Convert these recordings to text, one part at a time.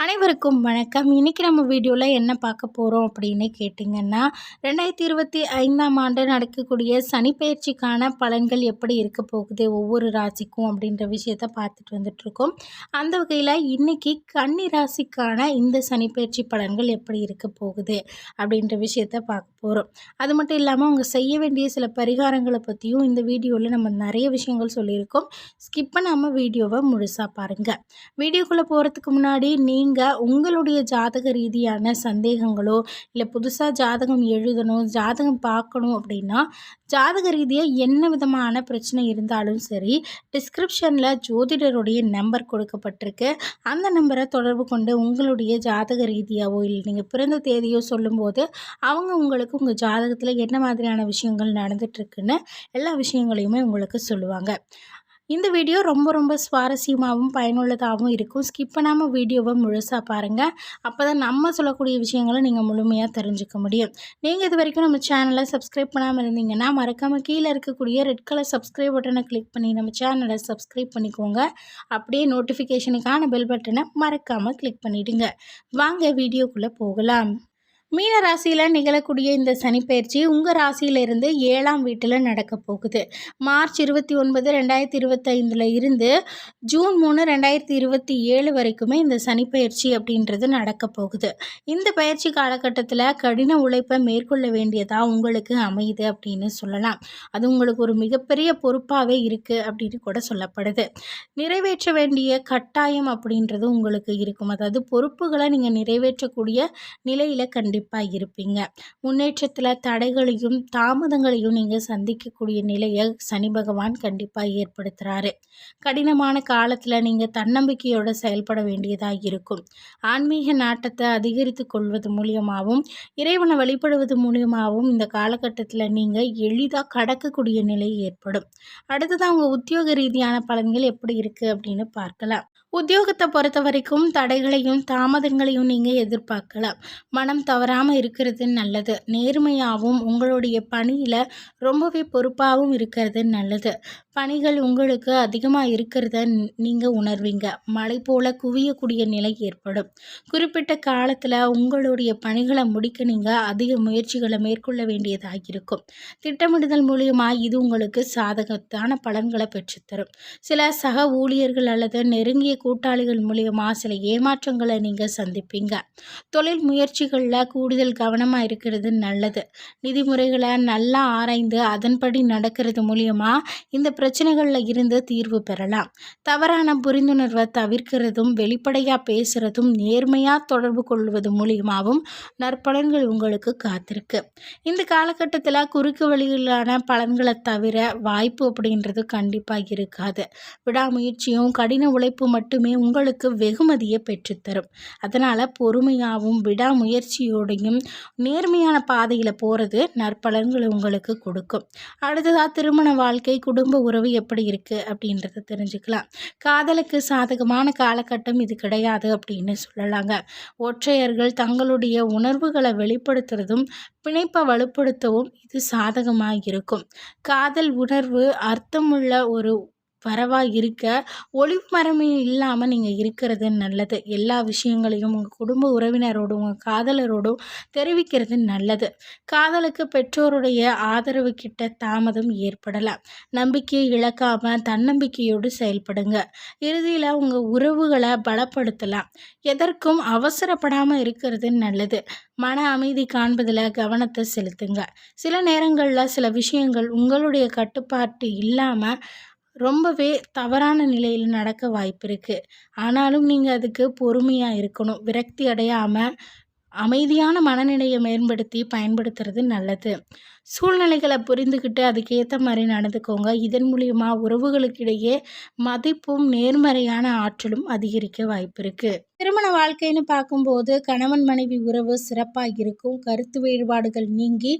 அனைவருக்கும் வணக்கம். இன்றைக்கி நம்ம வீடியோவில் என்ன பார்க்க போகிறோம் அப்படின்னு கேட்டிங்கன்னா ரெண்டாயிரத்தி இருபத்தி ஐந்தாம் ஆண்டு நடக்கக்கூடிய சனிப்பெயர்ச்சிக்கான பலன்கள் எப்படி இருக்க போகுது ஒவ்வொரு ராசிக்கும் அப்படின்ற விஷயத்த பார்த்துட்டு வந்துட்ருக்கோம் அந்த வகையில் இன்றைக்கி கன்னி ராசிக்கான இந்த சனிப்பயிற்சி பலன்கள் எப்படி இருக்க போகுது அப்படின்ற விஷயத்த பார்க்க போகிறோம் அது மட்டும் இல்லாமல் அவங்க செய்ய வேண்டிய சில பரிகாரங்களை பற்றியும் இந்த வீடியோவில் நம்ம நிறைய விஷயங்கள் சொல்லியிருக்கோம். ஸ்கிப் பண்ணாமல் வீடியோவை முழுசாக பாருங்கள் வீடியோக்குள்ளே போகிறதுக்கு முன்னாடி நீங்கள் நீங்கள் உங்களுடைய ஜாதக ரீதியான சந்தேகங்களோ இல்லை புதுசாக ஜாதகம் எழுதணும் ஜாதகம் பார்க்கணும் அப்படின்னா ஜாதக ரீதியாக என்ன விதமான பிரச்சனை இருந்தாலும் சரி டிஸ்கிரிப்ஷனில் ஜோதிடருடைய நம்பர் கொடுக்கப்பட்டிருக்கு. அந்த நம்பரை தொடர்பு கொண்டு உங்களுடைய ஜாதக ரீதியாகவோ இல்லை நீங்கள் பிறந்த தேதியோ சொல்லும்போது அவங்க உங்களுக்கு உங்கள் ஜாதகத்தில் என்ன மாதிரியான விஷயங்கள் நடந்துகிட்ருக்குன்னு எல்லா விஷயங்களையுமே உங்களுக்கு சொல்லுவாங்க. இந்த வீடியோ ரொம்ப ரொம்ப சுவாரஸ்யமாகவும் பயனுள்ளதாகவும் இருக்கும். ஸ்கிப் பண்ணாமல் வீடியோவை முழுசாக பாருங்கள் அப்போ தான் நம்ம சொல்லக்கூடிய விஷயங்களை நீங்கள் முழுமையாக தெரிஞ்சுக்க முடியும். நீங்கள் இது வரைக்கும் நம்ம சேனலை சப்ஸ்கிரைப் பண்ணாமல் இருந்தீங்கன்னா மறக்காமல் கீழே இருக்கக்கூடிய ரெட் கலர் சப்ஸ்கிரைப் பட்டனை கிளிக் பண்ணி நம்ம சேனலை சப்ஸ்கிரைப் பண்ணிக்கோங்க. அப்படியே நோட்டிஃபிகேஷனுக்கான பெல் பட்டனை மறக்காமல் கிளிக் பண்ணிவிடுங்க வாங்க வீடியோக்குள்ளே போகலாம். மீன ராசியில் நிகழக்கூடிய இந்த சனிப்பயிற்சி உங்கள் ராசியிலிருந்து ஏழாம் வீட்டில் நடக்க போகுது. மார்ச் இருபத்தி ஒன்பது ரெண்டாயிரத்தி இருபத்தைந்தில் இருந்து ஜூன் மூணு ரெண்டாயிரத்தி இருபத்தி ஏழு வரைக்குமே இந்த சனிப்பயிற்சி அப்படின்றது நடக்க போகுது. இந்த பயிற்சி காலகட்டத்தில் கடின உழைப்பை மேற்கொள்ள வேண்டியதாக உங்களுக்கு அமையுது அப்படின்னு சொல்லலாம். அது உங்களுக்கு ஒரு மிகப்பெரிய பொறுப்பாகவே இருக்குது அப்படின்னு கூட சொல்லப்படுது. நிறைவேற்ற வேண்டிய கட்டாயம் அப்படின்றது உங்களுக்கு இருக்கும். அதாவது பொறுப்புகளை நீங்கள் நிறைவேற்றக்கூடிய நிலையில் கண்டிப்பாக கண்டிப்பாக இருப்பீங்க. முன்னேற்றத்தில் தடைகளையும் தாமதங்களையும் நீங்கள் சந்திக்கக்கூடிய நிலையை சனி பகவான் கண்டிப்பாக ஏற்படுத்துகிறாரு கடினமான காலத்தில் நீங்கள் தன்னம்பிக்கையோடு செயல்பட வேண்டியதாக இருக்கும். ஆன்மீக நாட்டத்தை அதிகரித்து கொள்வது மூலியமாகவும் இறைவனை வழிபடுவது மூலியமாகவும் இந்த காலகட்டத்தில் நீங்கள் எளிதாக கடக்கக்கூடிய நிலை ஏற்படும். அடுத்ததான் உங்கள் உத்தியோக ரீதியான பலன்கள் எப்படி இருக்குது அப்படின்னு பார்க்கலாம். உத்தியோகத்தை பொறுத்த வரைக்கும் தடைகளையும் தாமதங்களையும் நீங்கள் எதிர்பார்க்கலாம். மனம் தவறாமல் இருக்கிறது நல்லது. நேர்மையாகவும் உங்களுடைய பணியில் ரொம்பவே பொறுப்பாகவும் இருக்கிறது நல்லது. பணிகள் உங்களுக்கு அதிகமாக இருக்கிறத நீங்கள் உணர்வீங்க. மழை போல் குவியக்கூடிய நிலை ஏற்படும். குறிப்பிட்ட காலத்தில் உங்களுடைய பணிகளை முடிக்க நீங்கள் அதிக முயற்சிகளை மேற்கொள்ள வேண்டியதாக இருக்கும் திட்டமிடுதல் மூலியமாக இது உங்களுக்கு சாதகத்தான பலன்களை பெற்றுத்தரும். சில சக ஊழியர்கள் அல்லது நெருங்கிய கூட்டாளிகள் மூலியமாக சில ஏமாற்றங்களை நீங்கள் சந்திப்பீங்க. தொழில் முயற்சிகளில் கூடுதல் கவனமாக இருக்கிறது நல்லது. நிதிமுறைகளை நல்லா ஆராய்ந்து அதன்படி நடக்கிறது மூலியமாக இந்த பிரச்சனைகளில் இருந்து தீர்வு பெறலாம். தவறான புரிந்துணர்வை தவிர்க்கிறதும் வெளிப்படையாக பேசுகிறதும் நேர்மையாக தொடர்பு கொள்வது மூலியமாகவும் நற்பலன்கள் உங்களுக்கு காத்திருக்கு. இந்த காலகட்டத்தில் குறுக்கு வழியிலான பலன்களை தவிர வாய்ப்பு அப்படின்றது கண்டிப்பாக இருக்காது. விடாமுயற்சியும் கடின உழைப்பு மட்டுமே உங்களுக்கு வெகுமதியை பெற்றுத்தரும். அதனால் பொறுமையாகவும் விடாமுயற்சியோடையும் நேர்மையான பாதையில் போகிறது நற்பலன்களை உங்களுக்கு கொடுக்கும். அடுத்ததாக திருமண வாழ்க்கை குடும்ப உறவு எப்படி இருக்குது அப்படின்றத தெரிஞ்சுக்கலாம். காதலுக்கு சாதகமான காலகட்டம் இது கிடையாது அப்படின்னு சொல்லலாங்க. ஒற்றையர்கள் தங்களுடைய உணர்வுகளை வெளிப்படுத்துறதும் பிணைப்பை வலுப்படுத்தவும் இது சாதகமாக இருக்கும். காதல் உணர்வு அர்த்தமுள்ள ஒரு வரவாக இருக்க ஒளிவு மரமே இல்லாமல் நீங்கள் இருக்கிறது நல்லது. எல்லா விஷயங்களையும் உங்கள் குடும்ப உறவினரோடும் உங்கள் காதலரோடும் தெரிவிக்கிறது நல்லது. காதலுக்கு பெற்றோருடைய ஆதரவு கிட்ட தாமதம் ஏற்படலாம். நம்பிக்கையை இழக்காமல் தன்னம்பிக்கையோடு செயல்படுங்க. இறுதியில் உங்கள் உறவுகளை பலப்படுத்தலாம். எதற்கும் அவசரப்படாமல் இருக்கிறது நல்லது. மன அமைதி காண்பதில் கவனத்தை செலுத்துங்க. சில நேரங்களில் சில விஷயங்கள் உங்களுடைய கட்டுப்பாட்டு இல்லாமல் ரொம்பவே தவறான நிலையில் நடக்க வாய்ப்பு இருக்குது ஆனாலும் நீங்கள் அதுக்கு பொறுமையாக இருக்கணும். விரக்தி அடையாமல் அமைதியான மனநிலையை மேம்படுத்தி பயன்படுத்துறது நல்லது. சூழ்நிலைகளை புரிந்துக்கிட்டு அதுக்கேற்ற மாதிரி நடந்துக்கோங்க. இதன் மூலியமாக உறவுகளுக்கிடையே மதிப்பும் நேர்மறையான ஆற்றலும் அதிகரிக்க வாய்ப்பு இருக்குது திருமண வாழ்க்கைன்னு பார்க்கும்போது கணவன் மனைவி உறவு சிறப்பாக இருக்கும். கருத்து வேறுபாடுகள் நீங்கி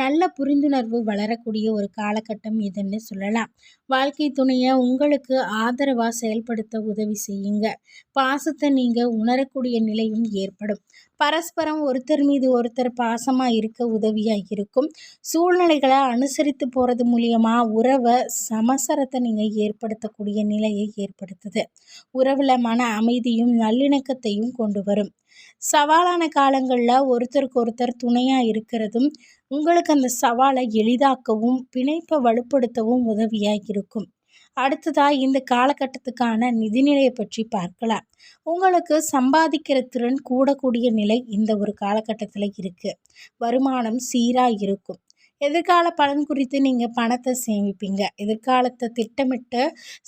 நல்ல புரிந்துணர்வு வளரக்கூடிய ஒரு காலகட்டம் இதுன்னு சொல்லலாம். வாழ்க்கை துணையை உங்களுக்கு ஆதரவாக செயல்படுத்த உதவி செய்யுங்க. பாசத்தை நீங்கள் உணரக்கூடிய நிலையும் ஏற்படும். பரஸ்பரம் ஒருத்தர் மீது ஒருத்தர் பாசமாக இருக்க உதவியாக இருக்கும். சூழ்நிலைகளை அனுசரித்து போகிறது மூலியமாக உறவை சமசரத்தை நீங்கள் ஏற்படுத்தக்கூடிய நிலையை ஏற்படுத்துது. உறவில் மன அமைதியும் நல்லிணக்கத்தையும் கொண்டு வரும். சவாலான காலங்களில் ஒருத்தருக்கு ஒருத்தர் துணையாக இருக்கிறதும் உங்களுக்கு அந்த சவாலை எளிதாக்கவும் பிணைப்பை வலுப்படுத்தவும் உதவியாக இருக்கும். அடுத்ததாக இந்த காலகட்டத்துக்கான நிதிநிலையை பற்றி பார்க்கலாம். உங்களுக்கு சம்பாதிக்கிற திறன் கூடக்கூடிய நிலை இந்த ஒரு காலகட்டத்தில் இருக்குது வருமானம் சீராக இருக்கும். எதிர்கால பலன் குறித்து நீங்கள் பணத்தை சேமிப்பீங்க. எதிர்காலத்தை திட்டமிட்டு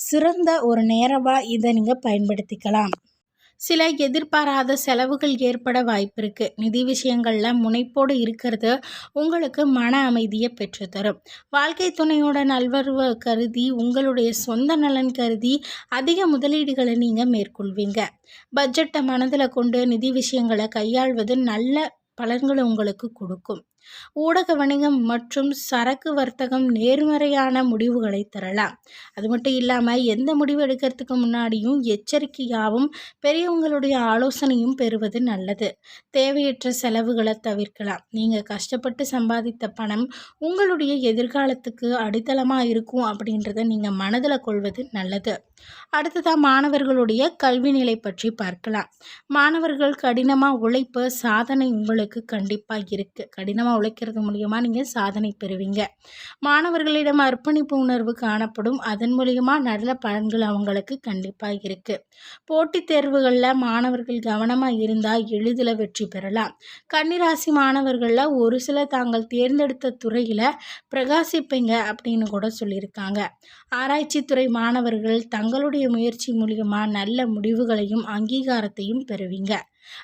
சிறந்த ஒரு நேரமாக இதை நீங்கள் பயன்படுத்திக்கலாம். சில எதிர்பாராத செலவுகள் ஏற்பட வாய்ப்பு இருக்குது நிதி விஷயங்களில் முனைப்போடு இருக்கிறது உங்களுக்கு மன அமைதியை பெற்றுத்தரும். வாழ்க்கை துணையோட நல்வரவு கருதி உங்களுடைய சொந்த நலன் கருதி அதிக முதலீடுகளை நீங்கள் மேற்கொள்வீங்க. பட்ஜெட்டை மனதில் கொண்டு நிதி விஷயங்களை கையாள்வது நல்ல பலன்களை உங்களுக்கு கொடுக்கும். ஊடக வணிகம் மற்றும் சரக்கு வர்த்தகம் நேர்மறையான முடிவுகளை தரலாம். அது மட்டும் இல்லாமல் எந்த முடிவு எடுக்கிறதுக்கு முன்னாடியும் எச்சரிக்கையாகவும் பெரியவங்களுடைய ஆலோசனையும் பெறுவது நல்லது. தேவையற்ற செலவுகளை தவிர்க்கலாம். நீங்கள் கஷ்டப்பட்டு சம்பாதித்த பணம் உங்களுடைய எதிர்காலத்துக்கு அடித்தளமாக இருக்கும் அப்படின்றத நீங்கள் மனதில் கொள்வது நல்லது. அடுத்ததாக மாணவர்களுடைய கல்வி நிலை பற்றி பார்க்கலாம். மாணவர்கள் கடினமாக உழைப்பு சாதனை உங்களுக்கு கண்டிப்பாக இருக்குது கடினமாக உழைக்கிறது மூலியமாக நீங்கள் சாதனை பெறுவீங்க. மாணவர்களிடம் அர்ப்பணிப்பு உணர்வு காணப்படும். அதன் மூலியமாக நல்ல பலன்கள் அவங்களுக்கு கண்டிப்பாக இருக்குது போட்டித் தேர்வுகளில் மாணவர்கள் கவனமாக இருந்தால் எளிதில் வெற்றி பெறலாம். கன்னிராசி மாணவர்களில் ஒரு சில தாங்கள் தேர்ந்தெடுத்த துறையில் பிரகாசிப்பீங்க அப்படின்னு கூட சொல்லியிருக்காங்க. ஆராய்ச்சித்துறை மாணவர்கள் தங்களுடைய முயற்சி மூலியமாக நல்ல முடிவுகளையும் அங்கீகாரத்தையும் பெறுவீங்க.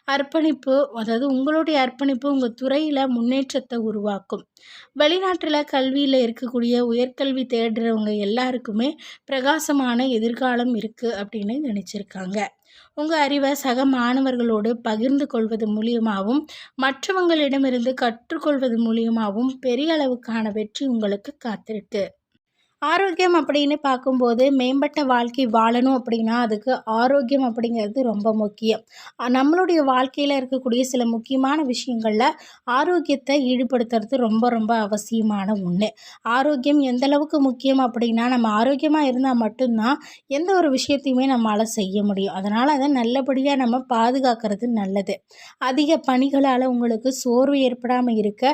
அர்ப்பணிப்பு அதாவது உங்களுடைய அர்ப்பணிப்பு உங்கள் துறையில் முன்னேற்றத்தை உருவாக்கும். வெளிநாட்டில் கல்வியில் இருக்கக்கூடிய உயர்கல்வி தேடுறவங்க எல்லாருக்குமே பிரகாசமான எதிர்காலம் இருக்குது அப்படின்னு நினச்சிருக்காங்க. உங்கள் அறிவை சக மாணவர்களோடு பகிர்ந்து கொள்வது மூலியமாகவும் மற்றவங்களிடமிருந்து கற்றுக்கொள்வது மூலியமாகவும் பெரிய அளவுக்கான வெற்றி உங்களுக்கு காத்திருக்கு. ஆரோக்கியம் அப்படின்னு பார்க்கும்போது மேம்பட்ட வாழ்க்கை வாழணும் அப்படின்னா அதுக்கு ஆரோக்கியம் அப்படிங்கிறது ரொம்ப முக்கியம். நம்மளுடைய வாழ்க்கையில் இருக்கக்கூடிய சில முக்கியமான விஷயங்களில் ஆரோக்கியத்தை ஈடுபடுத்துறது ரொம்ப ரொம்ப அவசியமான ஒன்று ஆரோக்கியம் எந்தளவுக்கு முக்கியம் அப்படின்னா நம்ம ஆரோக்கியமாக இருந்தால் மட்டும்தான் எந்த ஒரு விஷயத்தையுமே நம்மளால் செய்ய முடியும். அதனால் அதை நல்லபடியாக நம்ம பாதுகாக்கிறது நல்லது. அதிக பணிகளால் உங்களுக்கு சோர்வு ஏற்படாமல் இருக்க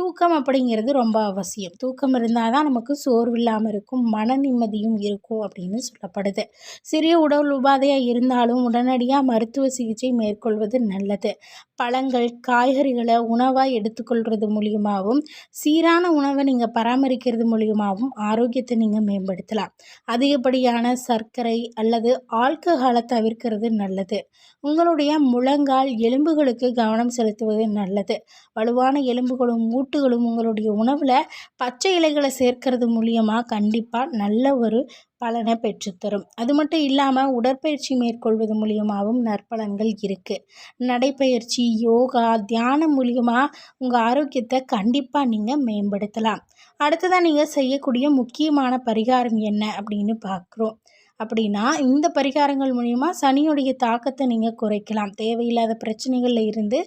தூக்கம் அப்படிங்கிறது ரொம்ப அவசியம். தூக்கம் இருந்தால் தான் நமக்கு சோர்வு இல்லாமல் இருக்கும் மன நிம்மதியும் இருக்கும் அப்படின்னு சொல்லப்படுது. சிறிய உடல் உபாதையாக இருந்தாலும் உடனடியாக மருத்துவ சிகிச்சை மேற்கொள்வது நல்லது. பழங்கள் காய்கறிகளை உணவாக எடுத்துக்கொள்வது மூலியமாகவும் சீரான உணவை நீங்கள் பராமரிக்கிறது மூலியமாகவும் ஆரோக்கியத்தை நீங்கள் மேம்படுத்தலாம். அதிகப்படியான சர்க்கரை அல்லது ஆல்கஹாலை தவிர்க்கிறது நல்லது. உங்களுடைய முழங்கால் எலும்புகளுக்கு கவனம் செலுத்துவது நல்லது. வலுவான எலும்புகளும் மூட்டுகளும் உங்களுடைய உணவில் பச்சை இலைகளை சேர்க்கிறது மூலியமாக கண்டிப்பாக நல்ல ஒரு பலனை பெற்றுத்தரும். அது மட்டும் இல்லாமல் உடற்பயிற்சி மேற்கொள்வது மூலியமாகவும் நற்பலன்கள் இருக்குது நடைப்பயிற்சி யோகா தியானம் மூலியமாக உங்கள் ஆரோக்கியத்தை கண்டிப்பாக நீங்கள் மேம்படுத்தலாம். அடுத்ததாக நீங்கள் செய்யக்கூடிய முக்கியமான பரிகாரம் என்ன அப்படின்னு பார்க்குறோம் அப்படின்னா இந்த பரிகாரங்கள் மூலிமா சனியுடைய தாக்கத்தை நீங்கள் குறைக்கலாம். தேவையில்லாத பிரச்சனைகளில் இருந்து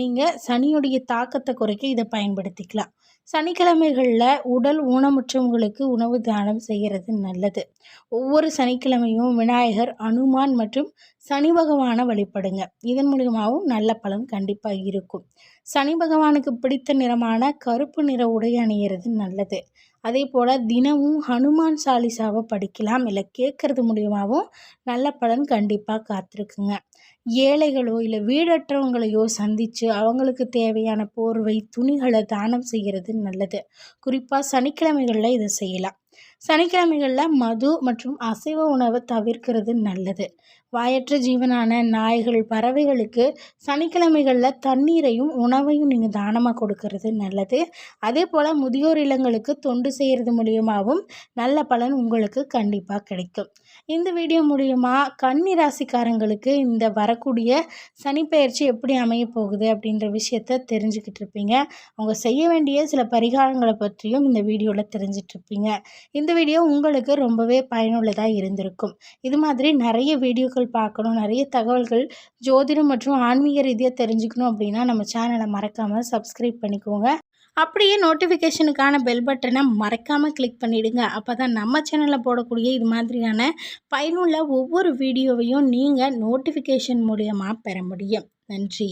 நீங்கள் சனியுடைய தாக்கத்தை குறைக்க இதை பயன்படுத்திக்கலாம். சனிக்கிழமைகளில் உடல் ஊனமுற்றவங்களுக்கு உணவு தானம் செய்கிறது நல்லது. ஒவ்வொரு சனிக்கிழமையும் விநாயகர் அனுமான் மற்றும் சனி பகவானை வழிபடுங்க. இதன் மூலியமாகவும் நல்ல பலன் கண்டிப்பாக இருக்கும். சனி பகவானுக்கு பிடித்த நிறமான கருப்பு நிற உடை அணியிறது நல்லது. அதே போல் தினமும் ஹனுமான் சாலிசாவை படிக்கலாம். இல்லை கேட்குறது மூலியமாகவும் நல்ல பலன் கண்டிப்பாக காத்திருக்குங்க. ஏழைகளோ இல்லை வீடற்றவங்களையோ சந்தித்து அவங்களுக்கு தேவையான போர்வை துணிகளை தானம் செய்கிறது நல்லது. குறிப்பாக சனிக்கிழமைகளில் இதை செய்யலாம். சனிக்கிழமைகளில் மது மற்றும் அசைவ உணவை தவிர்க்கிறது நல்லது. வாயற்ற ஜீவனான நாய்கள் பறவைகளுக்கு சனிக்கிழமைகளில் தண்ணீரையும் உணவையும் நீங்கள் தானமாக கொடுக்கறது நல்லது. அதே போல் முதியோர் இல்லங்களுக்கு தொண்டு செய்கிறது மூலியமாகவும் நல்ல பலன் உங்களுக்கு கண்டிப்பாக கிடைக்கும். இந்த வீடியோ மூலியமாக கன்னி ராசிக்காரங்களுக்கு இந்த வரக்கூடிய சனிப்பெயர்ச்சி எப்படி அமைய போகுது அப்படின்ற விஷயத்த தெரிஞ்சுக்கிட்டு இருப்பீங்க. அவங்க செய்ய வேண்டிய சில பரிகாரங்களை பற்றியும் இந்த வீடியோவில் தெரிஞ்சிட்ருப்பீங்க இந்த வீடியோ உங்களுக்கு ரொம்பவே பயனுள்ளதாக இருந்திருக்கும். இது மாதிரி நிறைய வீடியோக்கள் வீடியோக்கள் பார்க்கணும். நிறைய தகவல்கள் ஜோதிடம் மற்றும் ஆன்மீக ரீதியாக தெரிஞ்சுக்கணும் அப்படின்னா நம்ம சேனலை மறக்காமல் சப்ஸ்கிரைப் பண்ணிக்கோங்க. அப்படியே நோட்டிஃபிகேஷனுக்கான பெல் பட்டனை மறக்காமல் கிளிக் பண்ணிவிடுங்க அப்போ தான் நம்ம சேனலில் போடக்கூடிய இது மாதிரியான பயனுள்ள ஒவ்வொரு வீடியோவையும் நீங்கள் நோட்டிஃபிகேஷன் மூலியமாக பெற முடியும். நன்றி.